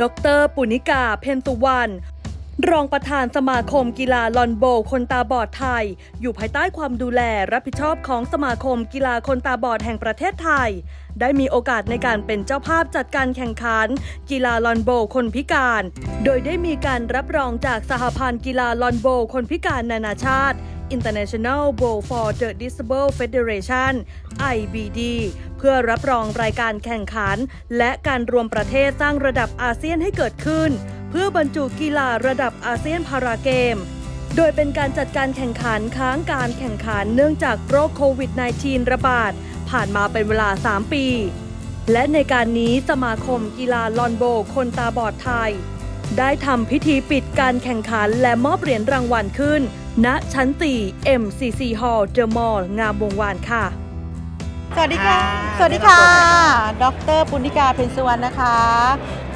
ดรปุณิกาเพนตุวัน รองประธานสมาคมกีฬาลอนโบคนตาบอดไทย อยู่ภายใต้ความดูแลรับผิดชอบของสมาคมกีฬาคนตาบอดแห่งประเทศไทย ได้มีโอกาสในการเป็นเจ้าภาพจัดการแข่งขัน กีฬาลอนโบคนพิการ โดยได้มีการรับรองจากสหพันธ์กีฬาลอนโบคนพิการนานาชาติ International Bowl for the Disabled Federation IBD เพื่อรับรองรายการแข่งขัน และการรวมประเทศสร้างระดับอาเซียนให้เกิดขึ้น พื่อบรรจุกีฬาระดับอาเซียนพาราเกม โดยเป็นการจัดการแข่งขันค้างการแข่งขันเนื่องจากโรคโควิด -19 ระบาด ผ่านมาเป็นเวลา 3 ปี และในการนี้สมาคมกีฬาลอนโบคนตาบอดไทย ได้ทำพิธีปิดการแข่งขันและมอบเหรียญรางวัลขึ้น ณชั้น4 MCC Hall The Mall งามวงวานค่ะ สวัสดีค่ะค่ะ สวัสดีค่ะ ดรปุณิกาเพนสุวรรณนะคะ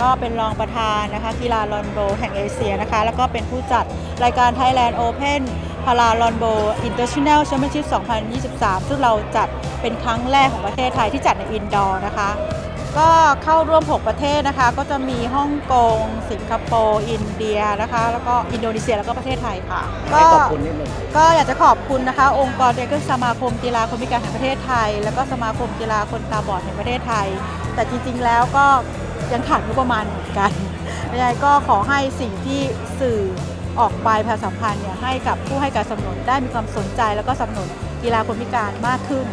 ก็เป็นรองประธานนะคะ กีฬาลอนโบแห่งเอเชียนะคะ แล้วก็เป็นผู้จัดรายการ Thailand Open พาราลอนโบ International Championship 2023 ซึ่งเราจัดเป็นครั้งแรกของประเทศไทยที่จัดในอินดอร์นะคะ ก็เข้าร่วม 6 ประเทศนะคะ ก็จะมีฮ่องกง สิงคโปร์ อินเดียนะคะ แล้วก็อินโดนีเซีย แล้วก็ประเทศไทยค่ะให้ขอบคุณนิดนึงก็อยากจะขอบคุณนะคะ องค์กรเด็กสมาคมกีฬาคนพิการแห่งประเทศไทย แล้วก็สมาคมกีฬาคนตาบอดแห่งประเทศไทย แต่จริงๆแล้วก็ยังขาดงบประมาณเหมือนกันยังไงก็ขอให้สิ่งที่สื่อออกไปประชาสัมพันธ์เนี่ยให้กับผู้ให้การสนับสนุนได้มีความสนใจ แล้วก็สนับสนุนกีฬาคนพิการมากขึ้น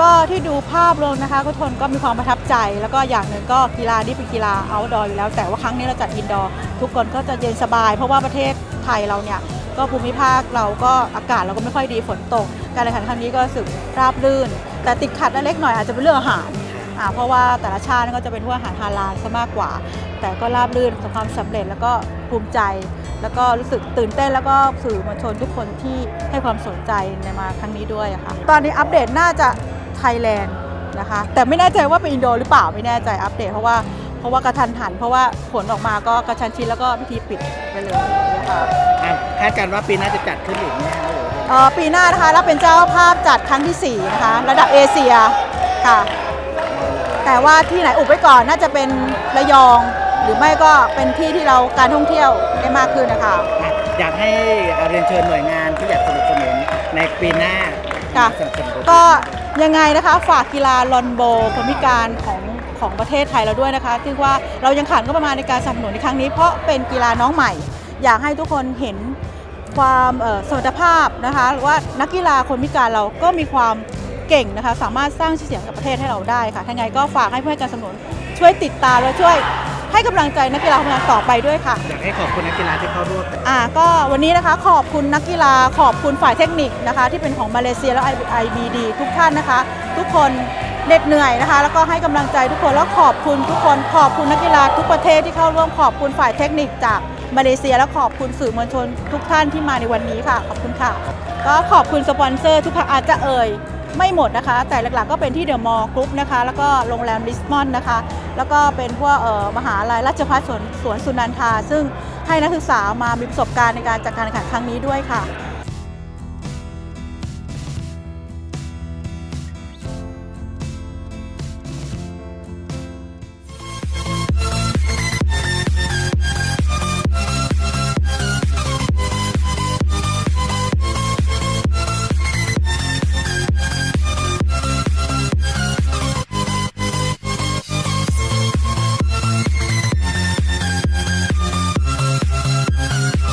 ก็ที่ดูภาพรวมนะคะ ก็ทนก็มีความประทับใจ แล้วก็อย่างหนึ่งก็กีฬานี้เป็นกีฬา outdoor อยู่แล้ว แต่ว่าครั้งนี้เราจัด indoor ทุกคนก็จะเย็นสบาย เพราะว่าประเทศไทยเราเนี่ยก็ภูมิภาคเราก็อากาศเราก็ไม่ค่อยดีฝนตก การแข่งขันครั้งนี้ก็รู้สึกราบรื่น แต่ติดขัดเล็กหน่อยอาจจะเป็นเรื่องอาหารอ่าเพราะว่าแต่ละชาติก็จะเป็นพวกอาหารฮาลาลซะมากกว่า แต่ก็ราบรื่นประสบความสำเร็จแล้วก็ภูมิใจ แล้วก็รู้สึกตื่นเต้นแล้วก็สื่อมวลชนทุกคนที่ให้ความสนใจในมาครั้งนี้ด้วยค่ะ ตอนนี้อัปเดตน่าจะ ไทยแลนด์นะคะแต่ไม่แน่ใจว่าเป็นอินโดหรือเปล่าไม่แน่ใจอัปเดตเพราะว่าเพราะว่ากระทันหัน เพราะว่าผลออกมาก็กระชันชิดแล้วก็พิธีปิดไปเลยนะคะอะคาดการณ์ว่าปีหน้าจะจัดขึ้นอีกไหมคะหรือว่าเอ่อปีหน้านะคะเราเป็นเจ้าภาพจัดครั้งที่ 4 นะคะ ระดับเอเชียค่ะ แต่ว่าที่ไหนอุบไว้ก่อนน่าจะเป็นระยอง หรือไม่ก็เป็นที่ที่เราการท่องเที่ยวได้มากขึ้นนะคะ อะอยากให้เรียนเชิญหน่วยงานที่อยากสนับสนุนในปีหน้าค่ะ สนับสนุน ก็ ยังไงนะคะ ฝากกีฬาลอนโบคนพิการของของประเทศไทยเราด้วยนะคะซึ่งว่าเรายังขาดก็ประมาณในการสนับสนุนในครั้งนี้ เพราะเป็นกีฬาน้องใหม่ อยากให้ทุกคนเห็นความสมรรถภาพนะคะว่านักกีฬาคนพิการเราก็มีความเก่งนะคะ สามารถสร้างชื่อเสียงกับประเทศให้เราได้ค่ะทั้งไงก็ฝากให้เพื่อนการสนับสนุนช่วยติดตามและช่วย ให้กำลังใจนักกีฬาคนนั้นต่อไปด้วยค่ะ อยากให้ขอบคุณนักกีฬาที่เข้าร่วมอ่าก็วันนี้นะคะขอบคุณนักกีฬาขอบคุณฝ่ายเทคนิคนะคะ ที่เป็นของมาเลเซียและ IBD ทุกท่านนะคะ ทุกคนเหน็ดเหนื่อยนะคะ แล้วก็ให้กำลังใจทุกคนแล้วขอบคุณทุกคนขอบคุณนักกีฬาทุกประเทศที่เข้าร่วมขอบคุณฝ่ายเทคนิคจากมาเลเซีย และขอบคุณสื่อมวลชน ทุกท่านที่มาในวันนี้ค่ะ ขอบคุณค่ะ ก็ขอบคุณสปอนเซอร์ทุกท่านอาจจะเอ่ย ไม่หมดนะคะ แต่หลักๆก็เป็นที่เดอะมอลล์กรุ๊ปนะคะ แล้วก็โรงแรมลิสมอนนะคะ แล้วก็เป็นพวกเอ่อมหาลัยราชภัฏสวนสวนสุนันทา ซึ่งให้นักศึกษามามีประสบการณ์ในการจัดการแข่งขันครั้งนี้ด้วยค่ะ